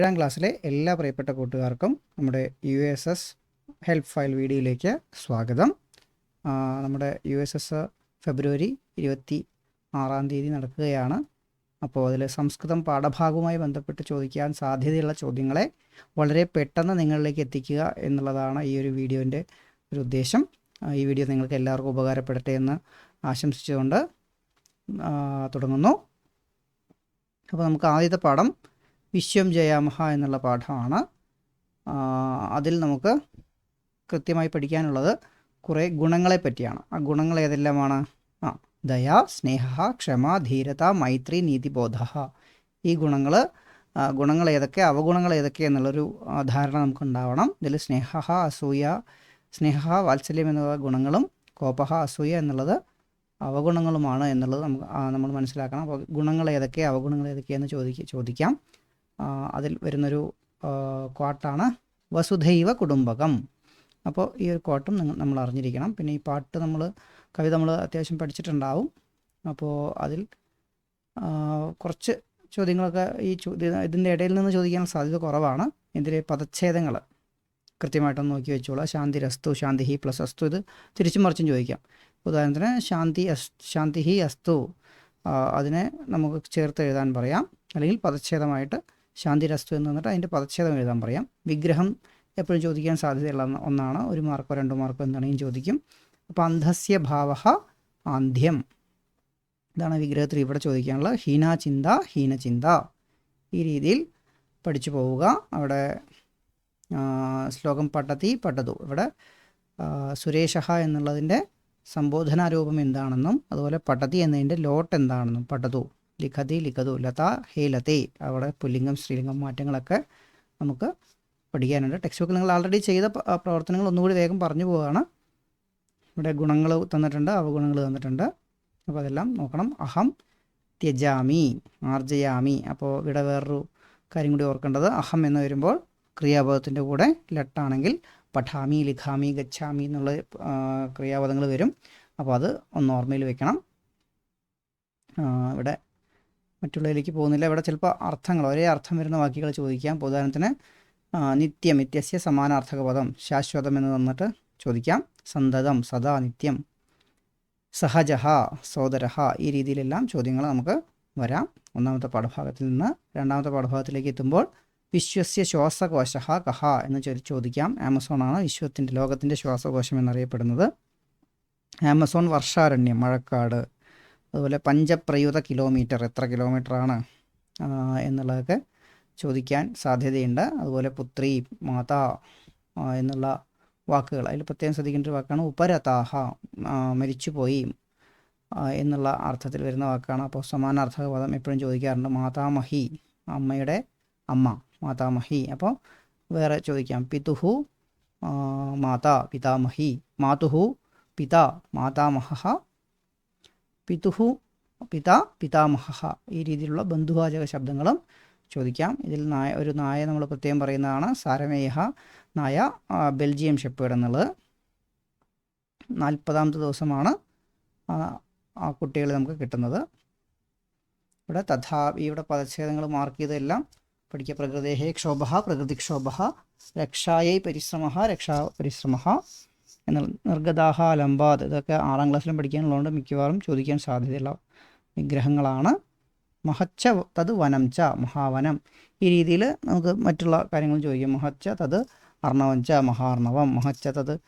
ഏഴാം ക്ലാസ്സിലെ എല്ലാ പ്രിയപ്പെട്ട കൂട്ടുകാർക്കും നമ്മുടെ U S S help file വീഡിയോയിലേക്ക് സ്വാഗതം. നമ്മുടെ യു എസ് എസ് ഫെബ്രുവരി ഇരുപത്തി ആറാം തീയതി നടക്കുകയാണ്. അപ്പോൾ അതിൽ സംസ്കൃതം പാഠഭാഗവുമായി ബന്ധപ്പെട്ട് ചോദിക്കാൻ സാധ്യതയുള്ള ചോദ്യങ്ങളെ വളരെ പെട്ടെന്ന് നിങ്ങളിലേക്ക് എത്തിക്കുക എന്നുള്ളതാണ് ഈ ഒരു വീഡിയോന്റെ ഒരു ഉദ്ദേശം. ഈ വീഡിയോ നിങ്ങൾക്ക് എല്ലാവർക്കും ഉപകാരപ്പെടട്ടെ എന്ന് ആശംസിച്ചുകൊണ്ട് തുടങ്ങുന്നു. അപ്പോൾ നമുക്ക് ആദ്യത്തെ പാഠം വിശ്വം ജയാമഹ എന്നുള്ള പാഠമാണ്. അതിൽ നമുക്ക് കൃത്യമായി പഠിക്കാനുള്ളത് കുറേ ഗുണങ്ങളെ പറ്റിയാണ്. ആ ഗുണങ്ങൾ ഏതെല്ലാമാണ്? ആ ദയ സ്നേഹ ക്ഷമ ധീരത മൈത്രി നീതിബോധ. ഈ ഗുണങ്ങൾ ഗുണങ്ങൾ ഏതൊക്കെ അവഗുണങ്ങൾ ഏതൊക്കെ എന്നുള്ളൊരു ധാരണ നമുക്കുണ്ടാവണം. ഇതിൽ സ്നേഹ അസൂയ സ്നേഹ വാത്സല്യം എന്നുള്ള ഗുണങ്ങളും കോപഹ അസൂയ എന്നുള്ളത് അവഗുണങ്ങളുമാണ് എന്നുള്ളത് നമുക്ക് നമ്മൾ മനസ്സിലാക്കണം. അപ്പോൾ ഗുണങ്ങൾ ഏതൊക്കെ അവഗുണങ്ങൾ ഏതൊക്കെയെന്ന് ചോദിക്ക ചോദിക്കാം. അതിൽ വരുന്നൊരു കോട്ടാണ് വസുധൈവ കുടുംബകം. അപ്പോൾ ഈ ഒരു കോട്ടും നിങ്ങൾ നമ്മൾ അറിഞ്ഞിരിക്കണം. പിന്നെ ഈ പാട്ട് നമ്മൾ കവിത നമ്മൾ അത്യാവശ്യം പഠിച്ചിട്ടുണ്ടാവും. അപ്പോൾ അതിൽ കുറച്ച് ചോദ്യങ്ങളൊക്കെ ഈ ഇതിന്റെ ഇടയിൽ നിന്ന് ചോദിക്കാൻ സാധ്യത കുറവാണ്. ഇതിലെ പദച്ഛേദങ്ങൾ കൃത്യമായിട്ടൊന്ന് നോക്കി വെച്ചോളാം. ശാന്തി രസ്തു ശാന്തി ഹി പ്ലസ് അസ്തു. ഇത് തിരിച്ചും മറിച്ചും ചോദിക്കാം. ഉദാഹരണത്തിന് ശാന്തി അസ് ശാന്തി ഹി അസ്തു. അതിനെ നമുക്ക് ചേർത്ത് എഴുതാൻ പറയാം. അല്ലെങ്കിൽ പദച്ഛേദമായിട്ട് ശാന്തി രസ്തു എന്ന് പറഞ്ഞിട്ട് അതിന്റെ പദച്ഛേദം എഴുതാൻ പറയാം. വിഗ്രഹം എപ്പോഴും ചോദിക്കാൻ സാധ്യതയുള്ള ഒന്നാണ്. ഒരു മാർക്കോ രണ്ട് മാർക്കോ എന്താണെങ്കിലും ചോദിക്കും. അപ്പോൾ അന്ധസ്യ ഭാവ ആന്ധ്യം. ഇതാണ് വിഗ്രഹത്തിൽ ഇവിടെ ചോദിക്കാനുള്ള ഹീനാചിന്ത ഹീനചിന്ത. ഈ രീതിയിൽ പഠിച്ചു പോവുക. അവിടെ ശ്ലോകം പട്ടത്തി പട്ടതു ഇവിടെ സുരേഷ എന്നുള്ളതിന്റെ സംബോധനാരൂപം എന്താണെന്നും അതുപോലെ പട്ടതി എന്നതിന്റെ ലോട്ട് എന്താണെന്നും പട്ടതു ലിഖതി ലിഖതു ലത ഹേ ലതേ അവിടെ പുല്ലിംഗം സ്ത്രീലിംഗം മാറ്റങ്ങളൊക്കെ നമുക്ക് പഠിക്കാനുണ്ട്. ടെക്സ്റ്റ് ബുക്കിൽ നിങ്ങൾ ആൾറെഡി ചെയ്ത പ്രവർത്തനങ്ങൾ ഒന്നുകൂടി വേഗം പറഞ്ഞു പോവുകയാണ്. ഇവിടെ ഗുണങ്ങൾ തന്നിട്ടുണ്ട് അവഗുണങ്ങൾ തന്നിട്ടുണ്ട്. അപ്പോൾ അതെല്ലാം നോക്കണം. അഹം ത്യജാമി ആർജയാമി. അപ്പോൾ ഇവിടെ വേറൊരു കാര്യം കൂടി ഓർക്കേണ്ടത് അഹം എന്ന് വരുമ്പോൾ ക്രിയാപദത്തിന്റെ കൂടെ ലട്ടാണെങ്കിൽ പഠാമി ലിഖാമി ഗച്ഛാമി എന്നുള്ള ക്രിയാപദങ്ങൾ വരും. അപ്പോൾ അത് ഒന്ന് ഓർമ്മയിൽ വെക്കണം. ഇവിടെ മറ്റുള്ളതിലേക്ക് പോകുന്നില്ല. ഇവിടെ ചിലപ്പോൾ അർത്ഥങ്ങൾ ഒരേ അർത്ഥം വരുന്ന വാക്കുകൾ ചോദിക്കാം. ഉദാഹരണത്തിന് നിത്യം നിത്യസ്യ സമാനാർത്ഥക പദം ശാശ്വതം എന്ന് തന്നിട്ട് ചോദിക്കാം. സന്തതം സദാ നിത്യം സഹജഹ സോദരഹ ഈ രീതിയിലെല്ലാം ചോദ്യങ്ങൾ നമുക്ക് വരാം. ഒന്നാമത്തെ പാഠഭാഗത്തിൽ നിന്ന് രണ്ടാമത്തെ പാഠഭാഗത്തിലേക്ക് എത്തുമ്പോൾ വിശ്വസ്യ ശ്വാസകോശ കഹ എന്ന് ചോദിക്കാം. ആമസോണാണ് വിശ്വത്തിന്റെ ലോകത്തിന്റെ ശ്വാസകോശം എന്നറിയപ്പെടുന്നത്. ആമസോൺ വർഷാരണ്യം മഴക്കാട്. അതുപോലെ പഞ്ചപ്രയുത കിലോമീറ്റർ എത്ര കിലോമീറ്ററാണ് എന്നുള്ളതൊക്കെ ചോദിക്കാൻ സാധ്യതയുണ്ട്. അതുപോലെ പുത്രി മാതാ എന്നുള്ള വാക്കുകൾ. അതിൽ പ്രത്യേകം ശ്രദ്ധിക്കേണ്ട ഒരു വാക്കാണ് ഉപരതാഹ മരിച്ചുപോയി എന്നുള്ള അർത്ഥത്തിൽ വരുന്ന വാക്കാണ്. അപ്പോൾ സമാനാർത്ഥക പദം എപ്പോഴും ചോദിക്കാറുണ്ട്. മാതാമഹി അമ്മയുടെ അമ്മ മാതാമഹി. അപ്പോൾ വേറെ ചോദിക്കാം. പിതുഹു മാതാ പിതാമഹി. മാതുഹു പിതാ മാതാമഹ പിതുഹു പിത പിതാമഹ ഈ രീതിയിലുള്ള ബന്ധുവാചക ശബ്ദങ്ങളും ചോദിക്കാം. ഇതിൽ നായ ഒരു നായ നമ്മൾ പ്രത്യേകം പറയുന്നതാണ് സാരമേഹ നായ ബെൽജിയം ഷെപ്പേഡ് എന്നുള്ളത്. നാൽപ്പതാമത്തെ ദിവസമാണ് ആ കുട്ടികൾ നമുക്ക് കിട്ടുന്നത്. ഇവിടെ തഥാ ഇവിടെ പദച്ഛേദങ്ങൾ മാർക്ക് ചെയ്തതെല്ലാം പഠിക്കുക പ്രകൃതേഹേ ക്ഷോഭ പ്രകൃതിക്ഷോഭ രക്ഷായൈ പരിശ്രമ രക്ഷാ പരിശ്രമ. നിർഗതാഹ ലംബാദ് ഇതൊക്കെ ആറാം ക്ലാസ്സിലും പഠിക്കാനുള്ളതുകൊണ്ട് മിക്കവാറും ചോദിക്കാൻ സാധ്യതയുള്ള വിഗ്രഹങ്ങളാണ്. മഹച്ച തത് വനം ച മഹാവനം. ഈ രീതിയിൽ നമുക്ക് മറ്റുള്ള കാര്യങ്ങൾ ചോദിക്കാം. മഹച്ച തത് അർണവം ച മഹാർണവം. മഹച്ച തത്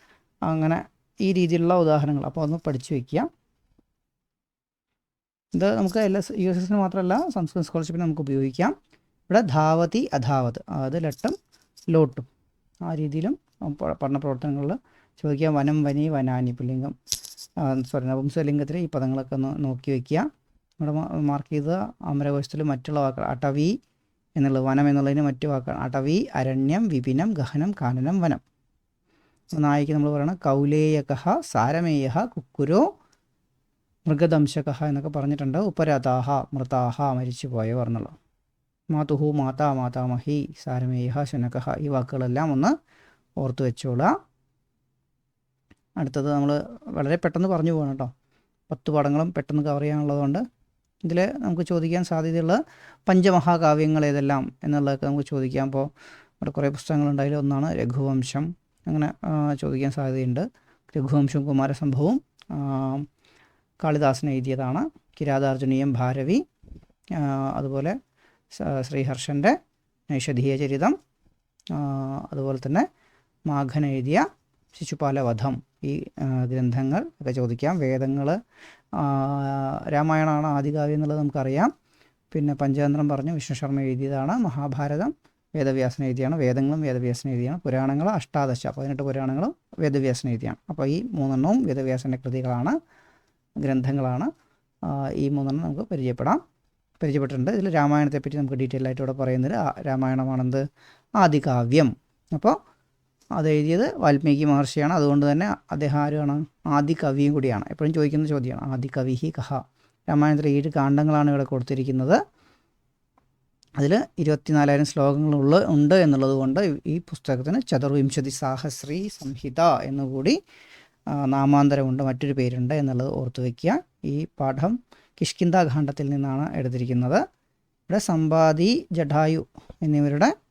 അങ്ങനെ ഈ രീതിയിലുള്ള ഉദാഹരണങ്ങൾ. അപ്പോൾ ഒന്ന് പഠിച്ചു വയ്ക്കുക ഇത് നമുക്ക് എല്ലാ യു എസ് എസിന് മാത്രമല്ല സംസ്കൃത സ്കോളർഷിപ്പിന് നമുക്ക് ഉപയോഗിക്കാം. ഇവിടെ ധാവതി അധാവത്. അതായത് ലട്ടും ലോട്ടും. ആ രീതിയിലും പഠന പ്രവർത്തനങ്ങളിൽ ചോദിക്കാം വനം വനി വനാനി പുല്ലിംഗം. സോറി നപുംസലിംഗത്തിൽ ഈ പദങ്ങളൊക്കെ ഒന്ന് നോക്കി വയ്ക്കുക. ഇവിടെ മാർക്ക് ചെയ്ത അമരകോശത്തിൽ മറ്റുള്ള വാക്കുകൾ അടവി എന്നുള്ളത് വനം എന്നുള്ളതിന് മറ്റു വാക്കാണ് അടവി അരണ്യം വിപിനം ഗഹനം കാനനം വനം. നായിക്ക് നമ്മൾ പറയണം കൗലേയകഹ സാരമേയ കുക്കുരോ മൃഗദംശകഹ എന്നൊക്കെ പറഞ്ഞിട്ടുണ്ട്. ഉപരതാഹ മൃതാഹ മരിച്ചു പോയ എന്നുള്ളത്. മാതുഹു മാതാ മാതാമഹി സാരമേയ ശുനകഹ ഈ വാക്കുകളെല്ലാം ഒന്ന് ഓർത്തു വെച്ചോളുക. അടുത്തത് നമ്മൾ വളരെ പെട്ടെന്ന് പറഞ്ഞു പോകണം കേട്ടോ. പത്ത് പടങ്ങളും പെട്ടെന്ന് കവർ ചെയ്യാനുള്ളതുകൊണ്ട് ഇതിൽ നമുക്ക് ചോദിക്കാൻ സാധ്യതയുള്ള പഞ്ചമഹാകാവ്യങ്ങൾ ഏതെല്ലാം എന്നുള്ളതൊക്കെ നമുക്ക് ചോദിക്കാം. അപ്പോൾ ഇവിടെ കുറേ പുസ്തകങ്ങളുണ്ട് അതിൽ ഒന്നാണ് രഘുവംശം. അങ്ങനെ ചോദിക്കാൻ സാധ്യതയുണ്ട്. രഘുവംശവും കുമാരസംഭവവും കാളിദാസൻ എഴുതിയതാണ്. കിരാതാർജുനീയം ഭാരവി അതുപോലെ ശ്രീഹർഷന്റെ നൈഷധീയ ചരിതം അതുപോലെ തന്നെ മാഘൻ എഴുതിയ ശിശുപാലവധം ഈ ഗ്രന്ഥങ്ങൾ ഒക്കെ ചോദിക്കാം. വേദങ്ങൾ രാമായണമാണ് ആദികാവ്യം എന്നുള്ളത് നമുക്കറിയാം. പിന്നെ പഞ്ചതന്ത്രം പറഞ്ഞു വിഷ്ണു ശർമ്മ എഴുതിയതാണ് മഹാഭാരതം വേദവ്യാസന എഴുതിയാണ് വേദങ്ങളും വേദവ്യാസന എഴുതിയാണ് പുരാണങ്ങൾ അഷ്ടാദശ പതിനെട്ട് പുരാണങ്ങളും വേദവ്യാസന എഴുതിയാണ്. അപ്പോൾ ഈ മൂന്നെണ്ണവും വേദവ്യാസന്റെ കൃതികളാണ് ഗ്രന്ഥങ്ങളാണ്. ഈ മൂന്നെണ്ണം നമുക്ക് പരിചയപ്പെടാം. പരിചയപ്പെട്ടിട്ടുണ്ട്. ഇതിൽ രാമായണത്തെപ്പറ്റി നമുക്ക് ഡീറ്റെയിൽ ആയിട്ട് ഇവിടെ പറയുന്നത്. രാമായണമാണെന്ത്? ആദികാവ്യം. അപ്പോൾ അത് എഴുതിയത് വാൽമീകി മഹർഷിയാണ്. അതുകൊണ്ട് തന്നെ അദ്ദേഹം ആരുമാണ്? ആദി കവിയും കൂടിയാണ്. എപ്പോഴും ചോദിക്കുന്ന ചോദ്യമാണ്. ആദി കവി ഹി കഹ. രാമായണത്തിലെ ഏഴ് കാണ്ഡങ്ങളാണ് ഇവിടെ കൊടുത്തിരിക്കുന്നത്. അതിൽ ഇരുപത്തിനാലായിരം ശ്ലോകങ്ങളുള്ള ഉണ്ട് എന്നുള്ളത് കൊണ്ട് ഈ പുസ്തകത്തിന് ചതുർവിംശതി സാഹസ്രീ സംഹിത എന്നുകൂടി നാമാന്തരമുണ്ട്. മറ്റൊരു പേരുണ്ട് എന്നുള്ളത് ഓർത്തു വയ്ക്കുക ഈ പാഠം കിഷ്കിന്ത ഖാണ്ഡത്തിൽ നിന്നാണ് എടുത്തിരിക്കുന്നത്. ഇവിടെ സമ്പാദി ജഡായു എന്നിവരുടെ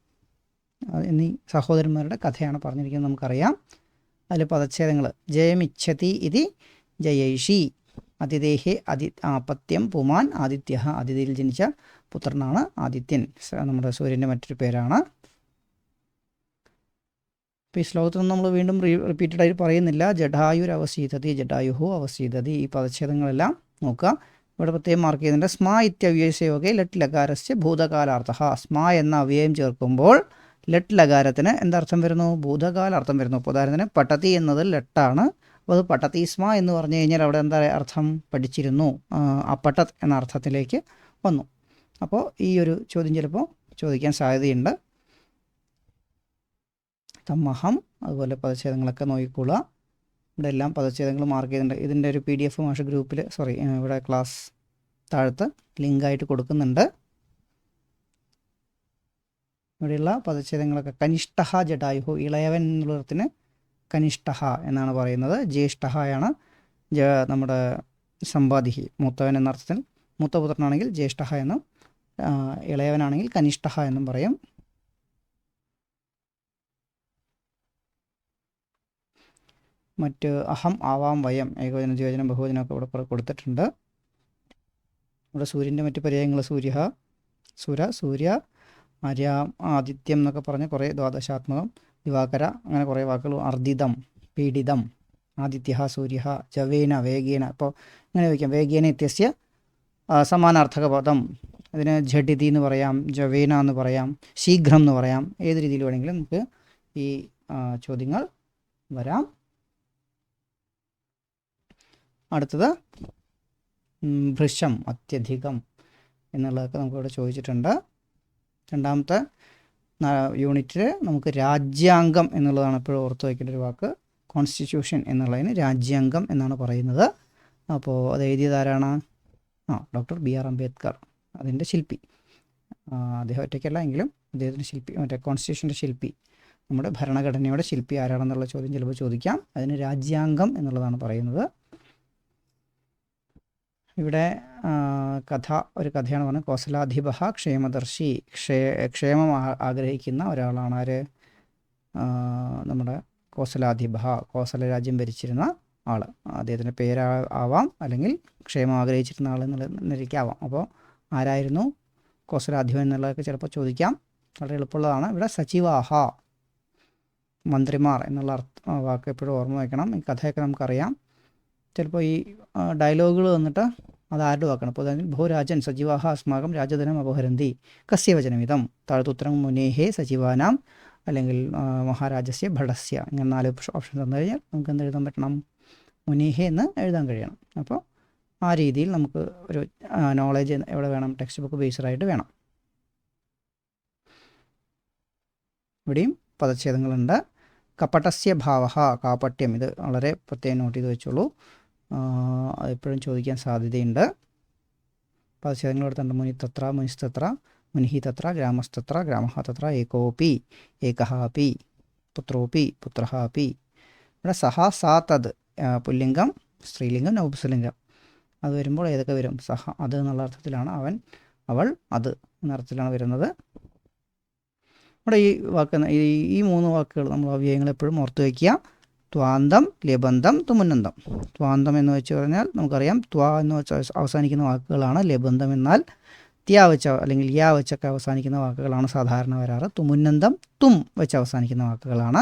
എന്നീ സഹോദരന്മാരുടെ കഥയാണ് പറഞ്ഞിരിക്കുന്നത് നമുക്കറിയാം. അതിൽ പദച്ഛേദങ്ങൾ ജയമിച്ഛതി ഇതി ജയേഷി അതിദേഹി അതി ആപത്യം പുമാൻ ആദിത്യ അതിഥിയിൽ ജനിച്ച പുത്രനാണ് ആദിത്യൻ. നമ്മുടെ സൂര്യന്റെ മറ്റൊരു പേരാണ്. ഇപ്പോൾ ഈ ശ്ലോകത്തിൽ നമ്മൾ വീണ്ടും റീ റിപ്പീറ്റഡ് ആയിട്ട് പറയുന്നില്ല. ജഡായുരവസീതതി ജഡായുഹു അവസീതതി. ഈ പദച്ഛേദങ്ങളെല്ലാം നോക്കുക. ഇവിടെ പ്രത്യേകം മാർക്ക് ചെയ്യുന്നുണ്ട്. സ്മാ ഇത്യവ്യസയോഗെ ലട്ട് ലകാരസ്യ ഭൂതകാലാർത്ഥ. സ്മാ എന്ന അവ്യയം ചേർക്കുമ്പോൾ ലട്ട് ലകാരത്തിന് എന്തർത്ഥം വരുന്നു? ഭൂതകാല അർത്ഥം വരുന്നു. അപ്പോൾ ഉദാഹരണത്തിന് പട്ടതി എന്നത് ലെട്ടാണ്. അപ്പോൾ അത് പട്ടതീസ്മ എന്ന് പറഞ്ഞു കഴിഞ്ഞാൽ അവിടെ എന്താ അർത്ഥം? പഠിച്ചിരുന്നു. അപ്പട്ടത് എന്ന അർത്ഥത്തിലേക്ക് വന്നു. അപ്പോൾ ഈ ഒരു ചോദ്യം ചിലപ്പോൾ ചോദിക്കാൻ സാധ്യതയുണ്ട്. തമ്മഹം അതുപോലെ പദച്ഛേദങ്ങളൊക്കെ നോക്കിക്കൊള്ളുക. ഇവിടെ എല്ലാം പദച്ഛേദങ്ങൾ മാർക്ക് ചെയ്തിട്ടുണ്ട്. ഇതിന്റെ ഒരു പി ഡി എഫ് മാഷ ഗ്രൂപ്പിൽ സോറി ഇവിടെ ക്ലാസ് താഴത്ത് ലിങ്കായിട്ട് കൊടുക്കുന്നുണ്ട്. ഇവിടെയുള്ള പദച്ഛേദങ്ങളൊക്കെ കനിഷ്ഠഹ ജഡായുഹു ഇളയവൻ എന്നുള്ളതിന് കനിഷ്ഠഹ എന്നാണ് പറയുന്നത്. ജ്യേഷ്ഠഹയാണ് ജ നമ്മുടെ സമ്പാദിഹി മൂത്തവൻ എന്ന അർത്ഥത്തിൽ. മൂത്തപുത്രനാണെങ്കിൽ ജ്യേഷ്ഠഹ എന്നും ഇളയവനാണെങ്കിൽ കനിഷ്ഠഹ എന്നും പറയും. മറ്റ് അഹം ആവാം വയം ഏകവചന ദ്വിവചനം ബഹുവചനമൊക്കെ ഇവിടെ കൊടുത്തിട്ടുണ്ട്. ഇവിടെ സൂര്യന്റെ മറ്റ് പര്യായങ്ങൾ സൂര്യ സുര സൂര്യ ആര്യ ആദിത്യം എന്നൊക്കെ പറഞ്ഞ് കുറേ ദ്വാദശാത്മകം ദിവാകര അങ്ങനെ കുറേ വാക്കുകൾ അർദിതം പീഡിതം ആദിത്യ സൂര്യ ജവേന വേഗേന അപ്പോൾ ഇങ്ങനെ ചോദിക്കാം. വേഗേന ഇത്യസ്യ സമാനാർത്ഥക പദം അതിന് ജഡിതി എന്ന് പറയാം ജവേന എന്ന് പറയാം ശീഘ്രം എന്ന് പറയാം. ഏത് രീതിയിൽ വേണമെങ്കിലും നമുക്ക് ഈ ചോദ്യങ്ങൾ വരാം. അടുത്തത് ഭൃശം അത്യധികം എന്നുള്ളതൊക്കെ നമുക്കിവിടെ ചോദിച്ചിട്ടുണ്ട്. രണ്ടാമത്തെ യൂണിറ്റിൽ നമുക്ക് രാജ്യാംഗം എന്നുള്ളതാണ് എപ്പോഴും ഓർത്ത് വയ്ക്കേണ്ട ഒരു വാക്ക്. കോൺസ്റ്റിറ്റ്യൂഷൻ എന്നുള്ളതിന് രാജ്യാംഗം എന്നാണ് പറയുന്നത്. അപ്പോൾ അത് എഴുതിയത് ആരാണ്? ആ ഡോക്ടർ ബി ആർ അംബേദ്കർ അതിന്റെ ശില്പി. അദ്ദേഹം ഒറ്റയ്ക്കല്ല എങ്കിലും അദ്ദേഹത്തിന്റെ ശില്പി മറ്റേ കോൺസ്റ്റിറ്റ്യൂഷന്റെ ശില്പി. നമ്മുടെ ഭരണഘടനയുടെ ശില്പി ആരാണെന്നുള്ള ചോദ്യം ചിലപ്പോൾ ചോദിക്കാം. അതിന് രാജ്യാംഗം എന്നുള്ളതാണ് പറയുന്നത്. ഇവിടെ കഥ ഒരു കഥയാണ് പറഞ്ഞത്. കോസലാധിപ ക്ഷേമദർശി ക്ഷേ ക്ഷേമം ആഗ്രഹിക്കുന്ന ഒരാളാണ് ആര്? നമ്മുടെ കോസലാധിപ കോസല രാജ്യം ഭരിച്ചിരുന്ന ആൾ അദ്ദേഹത്തിന്റെ പേരാ ആവാം അല്ലെങ്കിൽ ക്ഷേമം ആഗ്രഹിച്ചിരുന്ന ആൾ എന്നുള്ള നിലയ്ക്കാവാം അപ്പോൾ ആരായിരുന്നു കോസലാധിപ എന്നുള്ളതൊക്കെ ചിലപ്പോൾ ചോദിക്കാം. വളരെ എളുപ്പമുള്ളതാണ്. ഇവിടെ സച്ചിവാഹ മന്ത്രിമാർ എന്നുള്ള അർത്ഥ വാക്ക് എപ്പോഴും ഓർമ്മ വയ്ക്കണം. ഈ കഥയൊക്കെ നമുക്കറിയാം. ചിലപ്പോൾ ഈ ഡയലോഗുകൾ വന്നിട്ട് അത് ആരുടെ വാക്കാണ് അപ്പോൾ അതായത് ഭൂരാജൻ സജീവാഹ അസ്മാകം രാജധനം അപഹരന്തി. കസ്യ വചനമിതം. താഴത്തുത്തരം മുനേഹേ സജീവാനാം. അല്ലെങ്കിൽ മഹാരാജസ്യ ഭടസ്യ. ഇങ്ങനെ നാല് ഓപ്ഷൻ തന്നു കഴിഞ്ഞാൽ നമുക്ക് എന്ത് എഴുതാൻ പറ്റണം? മുനേഹേ എന്ന് എഴുതാൻ കഴിയണം. അപ്പോൾ ആ രീതിയിൽ നമുക്ക് ഒരു നോളേജ് എവിടെ വേണം? ടെക്സ്റ്റ് ബുക്ക് ബേസ്ഡായിട്ട് വേണം. ഇവിടെയും പദച്ഛേദങ്ങളുണ്ട്. കപടസ്യ ഭാവ കാപട്യം. ഇത് വളരെ പ്രത്യേകം നോട്ട് ചെയ്ത് വെച്ചോളൂ. ആ, അതെപ്പോഴും ചോദിക്കാൻ സാധ്യതയുണ്ട്. പദച്ഛേദങ്ങൾ എടുത്തുണ്ട് മുനി തത്ര മുനിസ്തത്ര മുനിഹി തത്ര ഗ്രാമസ്തത്ര ഗ്രാമ തത്ര ഏകോപി ഏകഹാപി പുത്രോപി പുത്രഹാപി. ഇവിടെ സഹ സാ തത് പുല്ലിംഗം സ്ത്രീലിംഗം നൗപുസലിംഗം അത് വരുമ്പോൾ ഏതൊക്കെ വരും? സഹ അത് എന്നുള്ള അർത്ഥത്തിലാണ് അവൻ അവൾ അത് എന്ന അർത്ഥത്തിലാണ് വരുന്നത്. ഇവിടെ ഈ വാക്ക് ഈ ഈ മൂന്ന് വാക്കുകൾ നമ്മൾ അവ്യയങ്ങൾ എപ്പോഴും ഓർത്ത് വയ്ക്കുക. ത്വാന്തം ലബന്ധം തുമുന്നന്തം ത്വാന്തം എന്ന് വെച്ച് പറഞ്ഞാൽ നമുക്കറിയാം ത്വാ എന്ന് വെച്ച അവസാനിക്കുന്ന വാക്കുകളാണ് ലബന്ധം എന്നാൽ ത്യാ വെച്ച അല്ലെങ്കിൽ യാ വെച്ചൊക്കെ അവസാനിക്കുന്ന വാക്കുകളാണ് സാധാരണ വരാറ്. തുമുന്നന്തം തും വെച്ച് അവസാനിക്കുന്ന വാക്കുകളാണ്.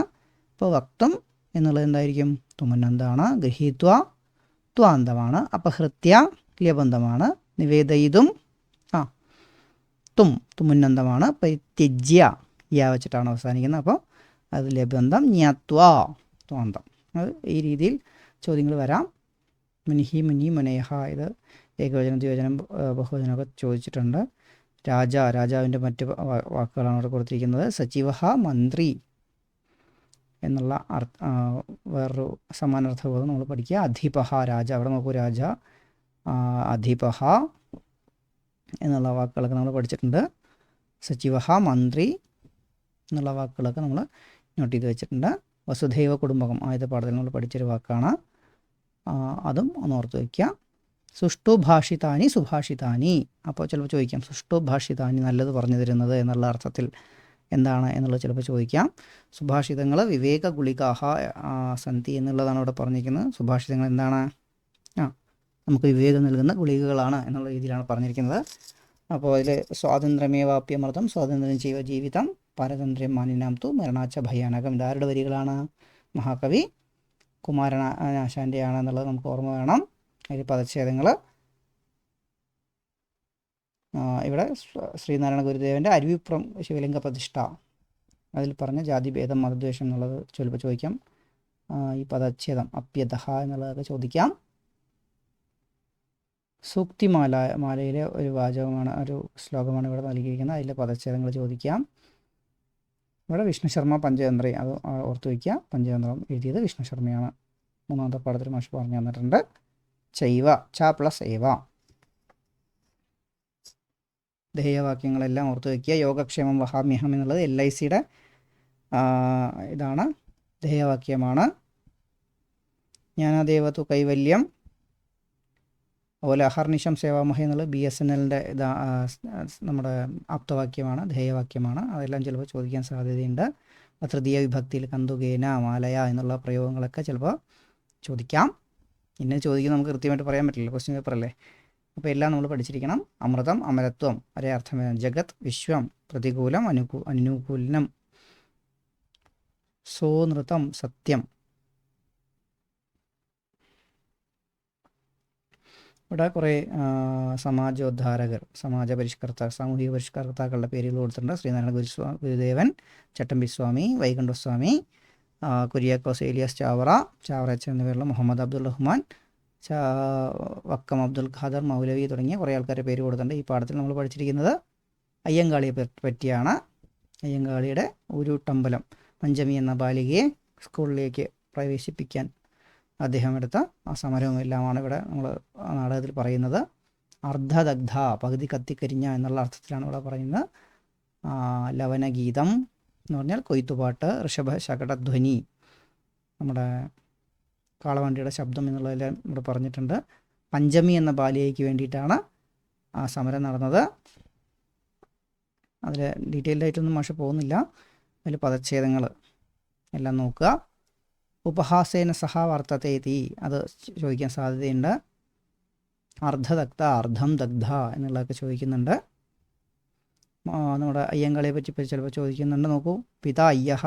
അപ്പോൾ വക്തം എന്നുള്ളത് എന്തായിരിക്കും? തുമുന്നന്താണ് ഗൃഹീത്വ ത്വാന്തമാണ് അപഹൃത്യ ലബന്ധമാണ് നിവേദയിതും ആ തും തുമുന്നന്തമാണ് പരിത്യജ്യ യാ വെച്ചിട്ടാണ് അവസാനിക്കുന്നത്. അപ്പോൾ അത് ലബന്ധം ജ്ഞാത്വ. ത്വാന്തം അത് ഈ രീതിയിൽ ചോദ്യങ്ങൾ വരാം. മുനിഹി മുനി മുനേഹ ഇത് ഏകവചനം ദ്വിവചനം ബഹുവചനമൊക്കെ ചോദിച്ചിട്ടുണ്ട്. രാജ രാജാവിന്റെ മറ്റ് വാക്കുകളാണ് അവിടെ കൊടുത്തിരിക്കുന്നത്. സജീവഹ മന്ത്രി എന്നുള്ള അർത്ഥ വേറൊരു സമാനാർത്ഥബോധം നമ്മൾ പഠിക്കുക. അധിപഹ രാജ അവിടെ നോക്കൂ രാജ. അധിപഹ എന്നുള്ള വാക്കുകളൊക്കെ നമ്മൾ പഠിച്ചിട്ടുണ്ട്. സജീവഹ മന്ത്രി എന്നുള്ള വാക്കുകളൊക്കെ നമ്മൾ നോട്ട് ചെയ്ത് വെച്ചിട്ടുണ്ട്. വസുധൈവ കുടുംബകം ആദ്യത്തെ പാഠത്തിൽ നമ്മൾ പഠിച്ചൊരു വാക്കാണ്. അതും ഒന്ന് ഓർത്ത് വയ്ക്കുക സുഷ്ടു ഭാഷിതാനി സുഭാഷിതാനി. അപ്പോൾ ചിലപ്പോൾ ചോദിക്കാം സുഷ്ടു ഭാഷിതാനി നല്ലത് പറഞ്ഞു തരുന്നത് എന്നുള്ള അർത്ഥത്തിൽ എന്താണ് എന്നുള്ളത് ചിലപ്പോൾ ചോദിക്കാം. സുഭാഷിതങ്ങൾ വിവേക ഗുളികാഹ സന്ധി എന്നുള്ളതാണ് ഇവിടെ പറഞ്ഞിരിക്കുന്നത്. സുഭാഷിതങ്ങൾ എന്താണ്? ആ നമുക്ക് വിവേകം നൽകുന്ന ഗുളികകളാണ് എന്നുള്ള രീതിയിലാണ് പറഞ്ഞിരിക്കുന്നത്. അപ്പോൾ അതിൽ സ്വാതന്ത്ര്യമേവാപ്യമൃതം സ്വാതന്ത്ര്യം ജീവ ജീവിതം പാരതന്ത്ര്യം മാനിനാം തു മരണാച്ച ഭയാനകം. ഇതാരുടെ വരികളാണ്? മഹാകവി കുമാരനാശാന്റെ ആണെന്നുള്ളത് നമുക്ക് ഓർമ്മ വേണം. അതിൽ പദച്ഛേദങ്ങൾ. ഇവിടെ ശ്ര- ശ്രീനാരായണ ഗുരുദേവന്റെ അരുവിപ്പുറം ശിവലിംഗ പ്രതിഷ്ഠ. അതിൽ പറഞ്ഞ ജാതിഭേദം മതദ്വേഷം എന്നുള്ളത് ചിലപ്പോൾ ചോദിക്കാം. ഈ പദച്ഛേദം അപ്യതഹ എന്നുള്ളതൊക്കെ ചോദിക്കാം. സൂക്തിമാല മാലയിലെ ഒരു വാചകമാണ് ഒരു ശ്ലോകമാണ് ഇവിടെ നൽകിയിരിക്കുന്നത്. അതിലെ പദച്ഛേദങ്ങൾ ചോദിക്കാം. ഇവിടെ വിഷ്ണു ശർമ്മ പഞ്ചതന്ത്രി. അത് ഓർത്തു വയ്ക്കുക. പഞ്ചതന്ത്രം എഴുതിയത് വിഷ്ണു ശർമ്മയാണ്. മൂന്നാമത്തെ പാഠത്തിൽ മാഷ് പറഞ്ഞു തന്നിട്ടുണ്ട്. ചൈവ ച പ്ലസ് ഏവ. ധേയവാക്യങ്ങളെല്ലാം ഓർത്ത് വയ്ക്കുക. യോഗക്ഷേമം വഹാമ്യഹം എന്നുള്ളത് എൽ ഐ സിയുടെ ഇതാണ്. ധേയവാക്യമാണ്. ജ്ഞാനദേവത്വ കൈവല്യം. അതുപോലെ അഹർനിശം സേവാമഹ എന്നുള്ളത് ബി എസ് എൻ എല്ലിന്റെ ഇതാ നമ്മുടെ ആപ്തവാക്യമാണ് ധ്യേയവാക്യമാണ് അതെല്ലാം ചിലപ്പോൾ ചോദിക്കാൻ സാധ്യതയുണ്ട്. തൃതീയ വിഭക്തിയിൽ കന്തുകേന മാലയ എന്നുള്ള പ്രയോഗങ്ങളൊക്കെ ചിലപ്പോൾ ചോദിക്കാം. ഇന്നെ ചോദിക്കും നമുക്ക് കൃത്യമായിട്ട് പറയാൻ പറ്റില്ല ക്വസ്റ്റ്യൻ പേപ്പർ അല്ലേ? അപ്പോൾ എല്ലാം നമ്മൾ പഠിച്ചിരിക്കണം. അമൃതം അമരത്വം ഒരേ അർത്ഥം ജഗത് വിശ്വം പ്രതികൂലം അനുകൂ അനുകൂലനം. സോനൃതം സത്യം. ഇവിടെ കുറേ സമാജോദ്ധാരകർ സമാജ പരിഷ്കർത്ത സാമൂഹിക പരിഷ്കർത്താക്കളുടെ പേരുകൾ കൊടുത്തിട്ടുണ്ട്. ശ്രീനാരായണ ഗുരുസ്വാ ഗുരുദേവൻ ചട്ടമ്പിസ്വാമി വൈകുണ്ഠസ്വാമി കുര്യാക്കോസ് ഏലിയാസ് ചാവറ ചാവറ എന്നിവരുള്ള മുഹമ്മദ് അബ്ദുൾ റഹ്മാൻ വക്കം അബ്ദുൽ ഖാദർ മൗലവി തുടങ്ങിയ കുറേ ആൾക്കാരുടെ പേര് കൊടുത്തിട്ടുണ്ട്. ഈ പാഠത്തിൽ നമ്മൾ പഠിച്ചിരിക്കുന്നത് അയ്യങ്കാളിയെ പറ്റിയാണ്. അയ്യങ്കാളിയുടെ ഒരു ടമ്പലം പഞ്ചമി എന്ന ബാലികയെ സ്കൂളിലേക്ക് പ്രവേശിപ്പിക്കാൻ അദ്ദേഹം എടുത്ത ആ സമരവും എല്ലാമാണ് ഇവിടെ നമ്മൾ നാടകത്തിൽ പറയുന്നത്. അർദ്ധദഗ്ധ പകുതി കത്തിക്കരിഞ്ഞ എന്നുള്ള അർത്ഥത്തിലാണ് ഇവിടെ പറയുന്നത്. ലവനഗീതം എന്ന് പറഞ്ഞാൽ കൊയ്ത്തുപാട്ട് ഋഷഭ ശകടധ്വനി നമ്മുടെ കാളവണ്ടിയുടെ ശബ്ദം എന്നുള്ളതെല്ലാം ഇവിടെ പറഞ്ഞിട്ടുണ്ട്. പഞ്ചമി എന്ന ബാലികയ്ക്ക് വേണ്ടിയിട്ടാണ് ആ സമരം നടന്നത്. അതിൽ ഡീറ്റെയിൽഡായിട്ടൊന്നും മാഷ് പോകുന്നില്ല. അതിൽ പദച്ഛേദങ്ങൾ എല്ലാം നോക്കുക. ഉപഹാസേന സഹ വർത്തതേതി അത് ചോദിക്കാൻ സാധ്യതയുണ്ട്. അർദ്ധദഗ്ധ അർദ്ധം ദഗ്ധ എന്നുള്ളതൊക്കെ ചോദിക്കുന്നുണ്ട്. നമ്മുടെ അയ്യങ്കളിയെ പറ്റി ചിലപ്പോൾ ചോദിക്കുന്നുണ്ട്. നോക്കൂ. പിത അയ്യഹ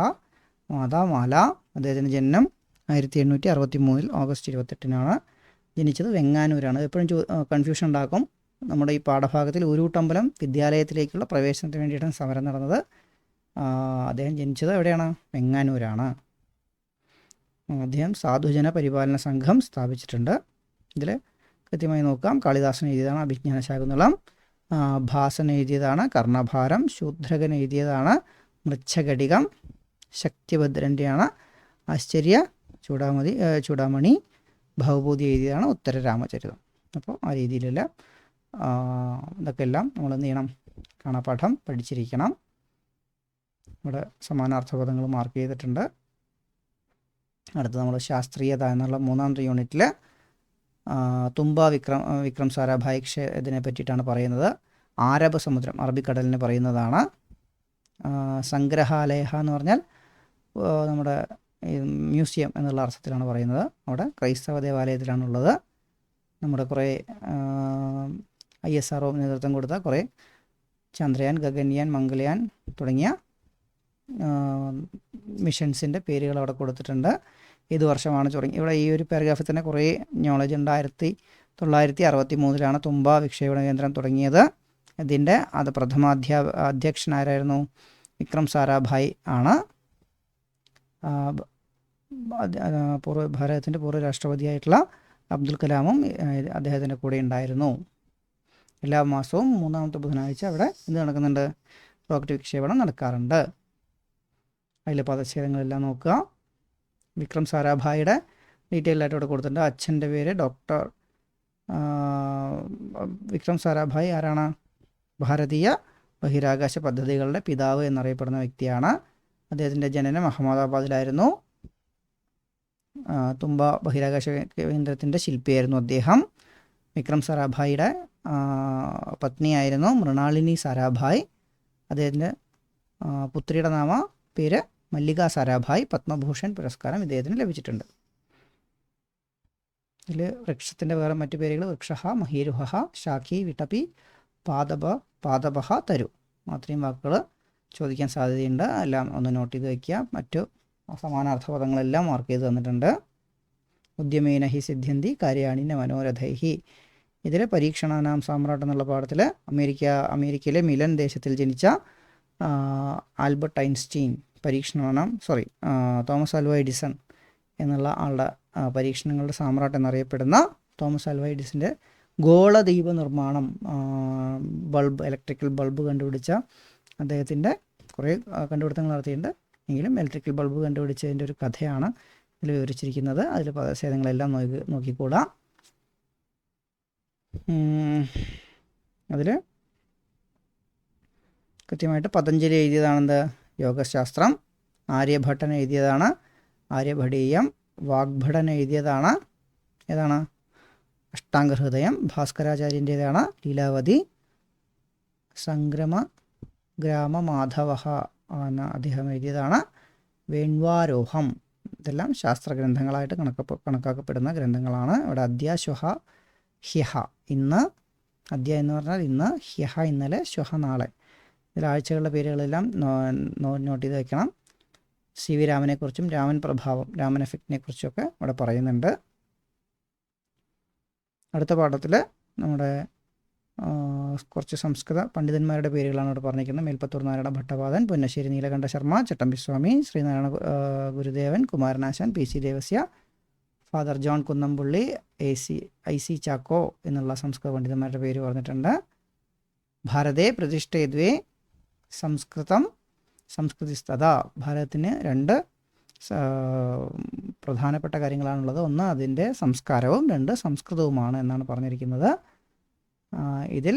മാതാ മാല അദ്ദേഹത്തിന്റെ ജനനം ആയിരത്തി എണ്ണൂറ്റി അറുപത്തി മൂന്നിൽ ഓഗസ്റ്റ് ഇരുപത്തെട്ടിനാണ്. ജനിച്ചത് വെങ്ങാനൂരാണ്. എപ്പോഴും കൺഫ്യൂഷൻ ഉണ്ടാക്കും. നമ്മുടെ ഈ പാഠഭാഗത്തിൽ ഉരുട്ടമ്പലം വിദ്യാലയത്തിലേക്കുള്ള പ്രവേശനത്തിന് വേണ്ടിയിട്ടാണ് സമരം നടന്നത്. അദ്ദേഹം ജനിച്ചത് എവിടെയാണ്? വെങ്ങാനൂരാണ്. അദ്ദേഹം സാധുജന പരിപാലന സംഘം സ്ഥാപിച്ചിട്ടുണ്ട്. ഇതിൽ കൃത്യമായി നോക്കാം. കാളിദാസൻ എഴുതിയതാണ് അഭിജ്ഞാന ശാകുന്തളം ഭാസൻ എഴുതിയതാണ് കർണഭാരം. ശൂദ്രകൻ എഴുതിയതാണ് മൃച്ഛഘടികം. ശക്തിഭദ്രന്റെയാണ് ആശ്ചര്യ. ചൂടാമതി ചൂടാമണി. ഭവഭൂതി എഴുതിയതാണ് ഉത്തര രാമചരിതം അപ്പോൾ ആ രീതിയിലുള്ള ഇതൊക്കെ എല്ലാം നമ്മൾ എന്ത് ചെയ്യണം കാണാപാഠം പഠിച്ചിരിക്കണം. ഇവിടെ സമാനാർത്ഥപദങ്ങൾ മാർക്ക് ചെയ്തിട്ടുണ്ട്. അടുത്ത് നമ്മൾ ശാസ്ത്രീയത എന്നുള്ള മൂന്നാമത്തെ യൂണിറ്റിൽ തുമ്പ വിക്രം വിക്രം സാരാഭായ് ഇതിനെ പറ്റിയിട്ടാണ് പറയുന്നത്. ആരബ് സമുദ്രം അറബിക്കടലിനെ പറയുന്നതാണ്. സംഗ്രഹാലയ എന്ന് പറഞ്ഞാൽ നമ്മുടെ മ്യൂസിയം എന്നുള്ള അർത്ഥത്തിലാണ് പറയുന്നത്. അവിടെ ക്രൈസ്തവ ദേവാലയത്തിലാണുള്ളത്. നമ്മുടെ കുറേ ഐ എസ് ആർ നേതൃത്വം കൊടുത്ത കുറേ ചന്ദ്രയാൻ ഗഗൻയാൻ മംഗളയാൻ തുടങ്ങിയ മിഷൻസിന്റെ പേരുകൾ അവിടെ കൊടുത്തിട്ടുണ്ട്. ഏത് വർഷമാണ് തുടങ്ങി ഇവിടെ ഈ ഒരു പാരഗ്രാഫിൽ തന്നെ കുറേ നോളജ് ഉണ്ട്. ആയിരത്തി തൊള്ളായിരത്തി അറുപത്തി മൂന്നിലാണ് തുമ്പ വിക്ഷേപണ കേന്ദ്രം തുടങ്ങിയത്. ഇതിന്റെ അത് പ്രഥമാധ്യാ അധ്യക്ഷനാരായിരുന്നു വിക്രം സാരാഭായ് ആണ്. പൂർവ ഭാരതത്തിന്റെ പൂർവ രാഷ്ട്രപതിയായിട്ടുള്ള അബ്ദുൽ കലാമും അദ്ദേഹത്തിന്റെ കൂടെ ഉണ്ടായിരുന്നു. എല്ലാ മാസവും മൂന്നാമത്തെ ബുധനാഴ്ച അവിടെ എന്ത് നടക്കുന്നുണ്ട്. റോക്കറ്റ് വിക്ഷേപണം നടക്കാറുണ്ട്. അതിലെ പദച്ഛേദങ്ങളെല്ലാം നോക്കുക. വിക്രം സാരാഭായിയുടെ ഡീറ്റെയിൽ ആയിട്ട് ഇവിടെ കൊടുത്തിട്ടുണ്ട്. അച്ഛന്റെ പേര് ഡോക്ടർ വിക്രം സാരാഭായ് ആരാണ്? ഭാരതീയ ബഹിരാകാശ പദ്ധതികളുടെ പിതാവ് എന്നറിയപ്പെടുന്ന വ്യക്തിയാണ്. അദ്ദേഹത്തിന്റെ ജനനം അഹമ്മദാബാദിലായിരുന്നു. തുമ്പ ബഹിരാകാശ കേന്ദ്രത്തിന്റെ ശില്പിയായിരുന്നു അദ്ദേഹം. വിക്രം സാരാഭായിയുടെ പത്നിയായിരുന്നു മൃണാളിനി സാരാഭായ്. അദ്ദേഹത്തിന്റെ പുത്രിയുടെ നാമ പേര് മല്ലിക സരാഭായ് പത്മഭൂഷൺ പുരസ്കാരം ഇദ്ദേഹത്തിന് ലഭിച്ചിട്ടുണ്ട്. ഇതിൽ വൃക്ഷത്തിന്റെ വേറെ മറ്റു പേരുകൾ വൃക്ഷഹ മഹീരുഹ ശാഖി വിട്ടപി പാദപ പാദപഹ തരു. അത്രയും വാക്കുകൾ ചോദിക്കാൻ സാധ്യതയുണ്ട്. എല്ലാം ഒന്ന് നോട്ട് ചെയ്ത് വയ്ക്കുക മറ്റു സമാനാർത്ഥ പദങ്ങളെല്ലാം മാർക്ക് ചെയ്ത് തന്നിട്ടുണ്ട്. ഉദ്യമേന ഹി സിദ്ധ്യന്തി കാര്യാണി മനോരഥൈഹി. ഇതിൽ പരീക്ഷണാനാം സാമ്രാട്ട് എന്നുള്ള പാഠത്തിൽ അമേരിക്ക അമേരിക്കയിലെ മിലൻ ദേശത്തിൽ ജനിച്ച ആൽബർട്ട് ഐൻസ്റ്റീൻ. പരീക്ഷണം സോറി തോമസ് ആൽവ എഡിസൺ എന്നുള്ള ആളുടെ പരീക്ഷണങ്ങളുടെ സാമ്രാട്ട് എന്നറിയപ്പെടുന്ന തോമസ് ആൽവ എഡിസിന്റെ ഗോളദീപ നിർമ്മാണം ബൾബ് ഇലക്ട്രിക്കൽ ബൾബ് കണ്ടുപിടിച്ച അദ്ദേഹത്തിന്റെ കുറേ കണ്ടുപിടുത്തങ്ങൾ നടത്തിയിട്ടുണ്ട്. എങ്കിലും ഇലക്ട്രിക്കൽ ബൾബ് കണ്ടുപിടിച്ചതിന്റെ ഒരു കഥയാണ് ഇതിൽ വിവരിച്ചിരിക്കുന്നത്. അതിൽ പദസേതങ്ങളെല്ലാം നോക്കി നോക്കിക്കൂടാം. അതിൽ കൃത്യമായിട്ട് പതഞ്ജലി എഴുതിയതാണെന്ത്? യോഗശാസ്ത്രം. ആര്യഭട്ടൻ എഴുതിയതാണ്. ആര്യഭടീയം വാഗ്ഭടൻ എഴുതിയതാണ്. ഏതാണ്? അഷ്ടാംഗഹൃദയം ഭാസ്കരാചാര്യന്റേതാണ്. ലീലാവതി. സംഗ്രമ ഗ്രാമമാധവ എന്ന അദ്ദേഹം എഴുതിയതാണ്. വേൺവാരോഹം ഇതെല്ലാം ശാസ്ത്രഗ്രന്ഥങ്ങളായിട്ട് കണക്ക കണക്കാക്കപ്പെടുന്ന ഗ്രന്ഥങ്ങളാണ്. ഇവിടെ അദ്യാശ്വഹ ഹ്യഹ ഇന്ന്. അദ്യ എന്ന് പറഞ്ഞാൽ ഇന്ന് ഹ്യഹ ഇന്നലെ ശ്വഹ നാളെ. ഇതിൽ ആഴ്ചകളുടെ പേരുകളെല്ലാം നോട്ട് ചെയ്ത് വെക്കണം. സി വി രാമനെക്കുറിച്ചും രാമൻ പ്രഭാവം രാമൻ എഫക്റ്റിനെ കുറിച്ചൊക്കെ ഇവിടെ പറയുന്നുണ്ട്. അടുത്ത പാഠത്തിൽ നമ്മുടെ കുറച്ച് സംസ്കൃത പണ്ഡിതന്മാരുടെ പേരുകളാണ് ഇവിടെ പറഞ്ഞിരിക്കുന്നത്. Melpathur Narayana Bhattapadan Punnasseri Neelakanta Sharma Chattampiswami Sreenarayana Gurudevan Kumaranasan P C Devasya father John Kunnampully A C I C Chacko എന്നുള്ള സംസ്കൃത പണ്ഡിതന്മാരുടെ പേര് പറഞ്ഞിട്ടുണ്ട്. ഭാരതേ പ്രതിഷ്ഠേദ്വേ സംസ്കൃതം സംസ്കൃതിസ്ഥത ഭാരതത്തിന് രണ്ട് പ്രധാനപ്പെട്ട കാര്യങ്ങളാണുള്ളത്. ഒന്ന് അതിന്റെ സംസ്കാരവും രണ്ട് സംസ്കൃതവുമാണ് എന്നാണ് പറഞ്ഞിരിക്കുന്നത്. ഇതിൽ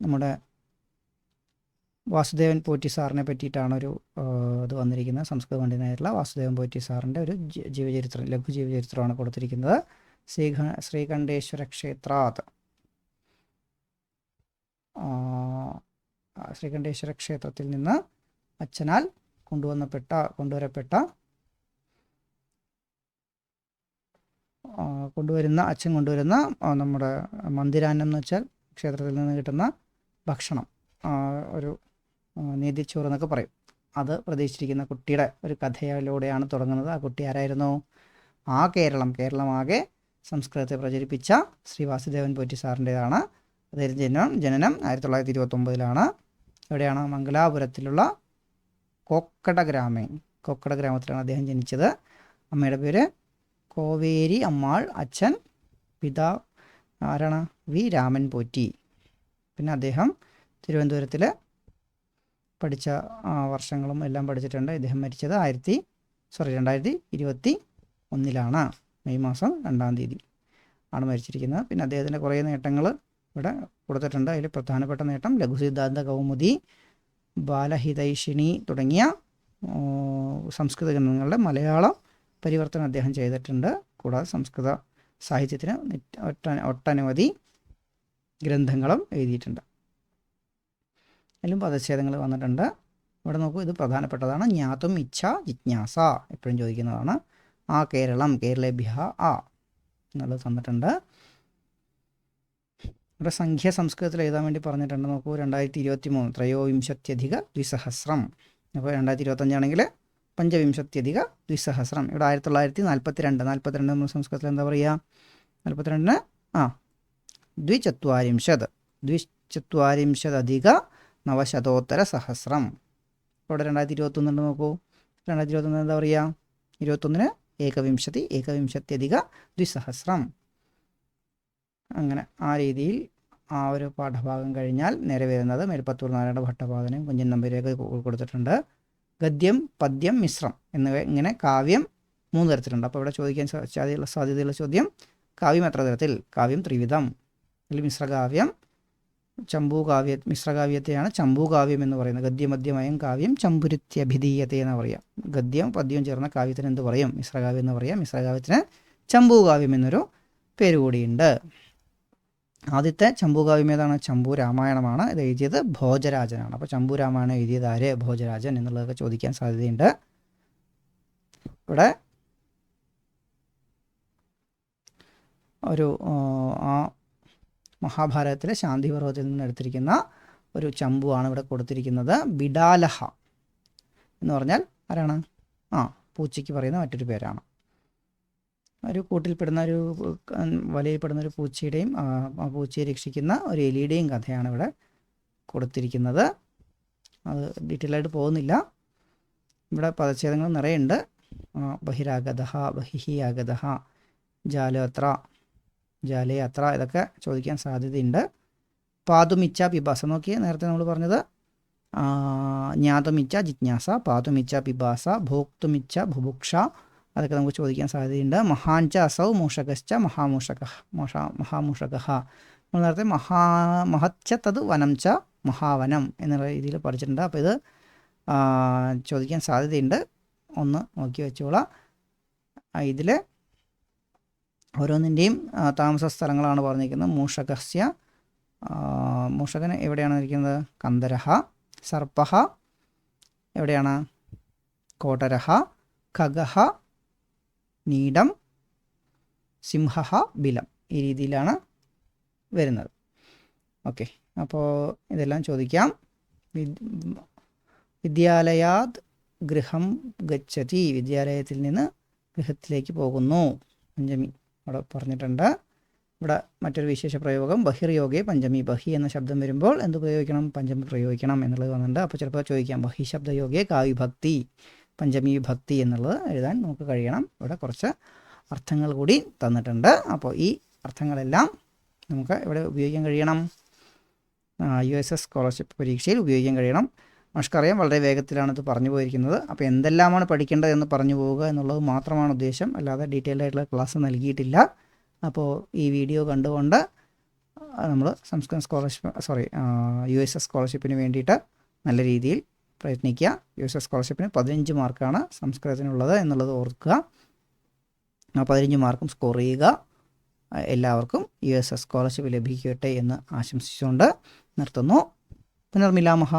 നമ്മുടെ വാസുദേവൻ പോറ്റി സാറിനെ പറ്റിയിട്ടാണ് ഒരു ഇത് വന്നിരിക്കുന്നത്. സംസ്കൃത പണ്ഡിതനായിട്ടുള്ള വാസുദേവൻ പോറ്റി സാറിന്റെ ഒരു ജീവചരിത്രം ലഘു ജീവചരിത്രമാണ് കൊടുത്തിരിക്കുന്നത്. ശ്രീഘ ശ്രീകണ്ഠേശ്വര ക്ഷേത്രാത്. ശ്രീകണ്ഠേശ്വര ക്ഷേത്രത്തിൽ നിന്ന് അച്ഛനാൽ കൊണ്ടുവന്നപ്പെട്ട കൊണ്ടുവരപ്പെട്ട കൊണ്ടുവരുന്ന അച്ഛൻ കൊണ്ടുവരുന്ന നമ്മുടെ മന്ദിരാന്നം എന്ന് വെച്ചാൽ ക്ഷേത്രത്തിൽ നിന്ന് കിട്ടുന്ന ഭക്ഷണം ഒരു നീതിച്ചോറ് എന്നൊക്കെ പറയും. അത് പ്രതീക്ഷിച്ചിരിക്കുന്ന കുട്ടിയുടെ ഒരു കഥയിലൂടെയാണ് തുടങ്ങുന്നത്. ആ കുട്ടി ആരായിരുന്നു? ആ കേരളം. കേരളമാകെ സംസ്കൃതത്തെ പ്രചരിപ്പിച്ച ശ്രീ വാസുദേവൻ പോറ്റി സാറിന്റെതാണ്. അദ്ദേഹം ജനനം ജനനം ആയിരത്തി തൊള്ളായിരത്തി ഇരുപത്തൊമ്പതിലാണ്. എവിടെയാണ് മംഗലാപുരത്തിലുള്ള കൊക്കട ഗ്രാമേ. കൊക്കട ഗ്രാമത്തിലാണ് അദ്ദേഹം ജനിച്ചത്. അമ്മയുടെ പേര് കോവേരി അമ്മാൾ അച്ഛൻ പിതാ ആരാണ്? വി. രാമൻ പോറ്റി. പിന്നെ അദ്ദേഹം തിരുവനന്തപുരത്തിൽ പഠിച്ച വർഷങ്ങളും എല്ലാം പഠിച്ചിട്ടുണ്ട്. ഇദ്ദേഹം മരിച്ചത് ആയിരത്തി സോറി രണ്ടായിരത്തി ഇരുപത്തി ഒന്നിലാണ്. മെയ് മാസം രണ്ടാം തീയതി ആണ് മരിച്ചിരിക്കുന്നത്. പിന്നെ അദ്ദേഹത്തിന്റെ കുറേ നേട്ടങ്ങൾ ഇവിടെ കൊടുത്തിട്ടുണ്ട്. അതിൽ പ്രധാനപ്പെട്ട നേട്ടം ലഘുസിദ്ധാന്ത കൗമുദി ബാലഹിതൈഷിണി തുടങ്ങിയ സംസ്കൃത ഗ്രന്ഥങ്ങളുടെ മലയാളം പരിവർത്തനം അദ്ദേഹം ചെയ്തിട്ടുണ്ട്. കൂടാതെ സംസ്കൃത സാഹിത്യത്തിന് ഒട്ട ഒട്ടനവധി ഗ്രന്ഥങ്ങളും എഴുതിയിട്ടുണ്ട്. അതിലും പദച്ഛേദങ്ങൾ വന്നിട്ടുണ്ട്. ഇവിടെ നോക്കൂ ഇത് പ്രധാനപ്പെട്ടതാണ്. ജ്ഞാതും ഇച്ഛ ജിജ്ഞാസ എപ്പോഴും ചോദിക്കുന്നതാണ്. ആ കേരളം കേരളേഭ്യ ആ എന്നുള്ളത് തന്നിട്ടുണ്ട്. ഇവിടെ സംഖ്യ സംസ്കൃതത്തിൽ എഴുതാൻ വേണ്ടി പറഞ്ഞിട്ടുണ്ട്. നോക്കൂ രണ്ടായിരത്തി ഇരുപത്തി മൂന്ന് ത്രയോവിംശത്യധിക ദ്വിസഹസ്രം. അപ്പോൾ രണ്ടായിരത്തി ഇരുപത്തഞ്ചാണെങ്കിൽ പഞ്ചവിംശത്യധിക ദ്വിസഹസ്രം. ഇവിടെ ആയിരത്തി തൊള്ളായിരത്തി നാൽപ്പത്തി രണ്ട് നാൽപ്പത്തിരണ്ട് നമ്മൾ സംസ്കൃതത്തിൽ എന്താ പറയുക? നാൽപ്പത്തിരണ്ടിന് ആ ദ്വിചത്വാരിംശത്. ദ്വിചത്വാരിംശതധിക നവശതോത്തര സഹസ്രം. ഇവിടെ രണ്ടായിരത്തി ഇരുപത്തൊന്നുണ്ട് നോക്കൂ. രണ്ടായിരത്തി ഇരുപത്തൊന്ന് എന്താ പറയുക? ഇരുപത്തൊന്നിന് ഏകവിംശതി ഏകവിംശത്യധിക ദ്വിസഹസ്രം. അങ്ങനെ ആ രീതിയിൽ ആ ഒരു പാഠഭാഗം കഴിഞ്ഞാൽ നേരെ വരുന്നത് മേൽപ്പത്തൂർ നാരായണ ഭട്ടപാദനയും കുഞ്ചൻ നമ്പൂരിയൊക്കെ കൊടുത്തിട്ടുണ്ട് ഗദ്യം പദ്യം മിശ്രം എന്നിവ ഇങ്ങനെ കാവ്യം മൂന്ന് തരത്തിലുണ്ട്. അപ്പോൾ ഇവിടെ ചോദിക്കാൻ സാധ്യതയുള്ള സാധ്യതയുള്ള ചോദ്യം കാവ്യം എത്ര തരത്തിൽ? കാവ്യം ത്രിവിധം. അല്ലെങ്കിൽ മിശ്രകാവ്യം ചമ്പൂകാവ്യ മിശ്രകാവ്യത്തെയാണ് ചമ്പൂകാവ്യം എന്ന് പറയുന്നത്. ഗദ്യമദ്യമയം കാവ്യം ചമ്പുരുത്യഭിധീയത്തെ എന്ന് പറയാം. ഗദ്യം പദ്യം ചേർന്ന കാവ്യത്തിന് എന്ത് പറയും? മിശ്രകാവ്യം എന്ന് പറയാം. മിശ്രകാവ്യത്തിന് ചമ്പൂകാവ്യം എന്നൊരു പേര് കൂടിയുണ്ട്. ആദ്യത്തെ ചമ്പൂകാവ്യം ഏതാണ് ചമ്പു രാമായണമാണ്. ഇത് എഴുതിയത് ഭോജരാജനാണ്. അപ്പോൾ ചമ്പു രാമായണം എഴുതിയത് ആര്? ഭോജരാജൻ എന്നുള്ളതൊക്കെ ചോദിക്കാൻ സാധ്യതയുണ്ട്. ഇവിടെ ഒരു ആ, മഹാഭാരതത്തിലെ ശാന്തി പർവത്തിൽ നിന്ന് എടുത്തിരിക്കുന്ന ഒരു ചമ്പുവാണ് ഇവിടെ കൊടുത്തിരിക്കുന്നത്. ബിഡാലഹ എന്ന് പറഞ്ഞാൽ ആരാണ്? ആ പൂച്ചയ്ക്ക് പറയുന്ന മറ്റൊരു പേരാണ്. ഒരു കൂട്ടിൽപ്പെടുന്ന ഒരു വലയിൽപ്പെടുന്ന ഒരു പൂച്ചയുടെയും ആ, പൂച്ചയെ രക്ഷിക്കുന്ന ഒരു എലിയുടെയും കഥയാണ് ഇവിടെ കൊടുത്തിരിക്കുന്നത്. അത് ഡീറ്റെയിൽ ആയിട്ട് പോകുന്നില്ല. ഇവിടെ പദച്ഛേദങ്ങൾ നിറയുണ്ട്. ആ, ബഹിരാഗത ബഹിഹി ആഗതഹ ജാലയത്ര ജാലയാത്ര ഇതൊക്കെ ചോദിക്കാൻ സാധ്യതയുണ്ട്. പാതുമിച്ച പിബാസ നോക്കിയേ നേരത്തെ നമ്മൾ പറഞ്ഞത്. ജ്ഞാതുമിച്ച ജിജ്ഞാസ പാതുമിച്ച പിബാസ ഭോക്തുമിച്ച ബുഭുക്ഷ അതൊക്കെ നമുക്ക് ചോദിക്കാൻ സാധ്യതയുണ്ട്. മഹാഞ്ച അസൗ മൂഷകശ്ച മഹാമൂഷക. മോഷ മഹാമൂഷക. നമ്മൾ നേരത്തെ മഹാ മഹച്ച തത് വനം ച മഹാവനം എന്നുള്ള രീതിയിൽ പഠിച്ചിട്ടുണ്ട്. അപ്പോൾ ഇത് ചോദിക്കാൻ സാധ്യതയുണ്ട്. ഒന്ന് നോക്കി വെച്ചോളാം. ഇതിൽ ഓരോന്നിന്റെയും താമസ സ്ഥലങ്ങളാണ് പറഞ്ഞിരിക്കുന്നത്. മൂഷകസ്യ മൂഷകൻ എവിടെയാണ് ഇരിക്കുന്നത്? കന്ദരഹ സർപ്പഹ എവിടെയാണ്? കോട്ടരഹ ഖഗഹ നീടം സിംഹ ബിലം ഈ രീതിയിലാണ് വരുന്നത്. ഓക്കെ അപ്പോൾ ഇതെല്ലാം ചോദിക്കാം. വിദ്- വിദ്യാലയാത് ഗൃഹം ഗച്ഛതി. വിദ്യാലയത്തിൽ നിന്ന് ഗൃഹത്തിലേക്ക് പോകുന്നു. പഞ്ചമി അവിടെ പറഞ്ഞിട്ടുണ്ട്. ഇവിടെ മറ്റൊരു വിശേഷ പ്രയോഗം. ബഹിർയോഗേ പഞ്ചമി. ബഹി എന്ന ശബ്ദം വരുമ്പോൾ എന്ത് പ്രയോഗിക്കണം പഞ്ചമി പ്രയോഗിക്കണം എന്നുള്ളത് വന്നിട്ടുണ്ട്. അപ്പോൾ ചിലപ്പോൾ ചോദിക്കാം. ബഹി ശബ്ദയോഗേ കാവിഭക്തി. പഞ്ചമി ഭക്തി എന്നുള്ളത് എഴുതാൻ നമുക്ക് കഴിയണം. ഇവിടെ കുറച്ച് അർത്ഥങ്ങൾ കൂടി തന്നിട്ടുണ്ട്. അപ്പോൾ ഈ അർത്ഥങ്ങളെല്ലാം നമുക്ക് ഇവിടെ ഉപയോഗിക്കാൻ കഴിയണം. യു എസ് എസ് സ്കോളർഷിപ്പ് പരീക്ഷയിൽ ഉപയോഗിക്കാൻ കഴിയണം. നമുക്കറിയാം വളരെ വേഗത്തിലാണ് ഇത് പറഞ്ഞു പോയിരിക്കുന്നത്. അപ്പോൾ എന്തെല്ലാമാണ് പഠിക്കേണ്ടത് എന്ന് പറഞ്ഞു പോവുക എന്നുള്ളത് മാത്രമാണ് ഉദ്ദേശം. അല്ലാതെ ഡീറ്റെയിൽഡ് ആയിട്ടുള്ള ക്ലാസ് നൽകിയിട്ടില്ല. അപ്പോൾ ഈ വീഡിയോ കണ്ടുകൊണ്ട് നമ്മൾ സംസ്കൃത scholarship sorry U S S സ്കോളർഷിപ്പിന് വേണ്ടിയിട്ട് നല്ല രീതിയിൽ പ്രയത്നിക്കുക. യു എസ് എസ് സ്കോളർഷിപ്പിന് പതിനഞ്ച് മാർക്കാണ് സംസ്കൃതത്തിനുള്ളത് എന്നുള്ളത് ഓർക്കുക. ആ പതിനഞ്ച് മാർക്കും സ്കോർ ചെയ്യുക. എല്ലാവർക്കും യു എസ് എസ് സ്കോളർഷിപ്പ് ലഭിക്കട്ടെ എന്ന് ആശംസിച്ചുകൊണ്ട് നിർത്തുന്നു. പുനർമിലാമഹ.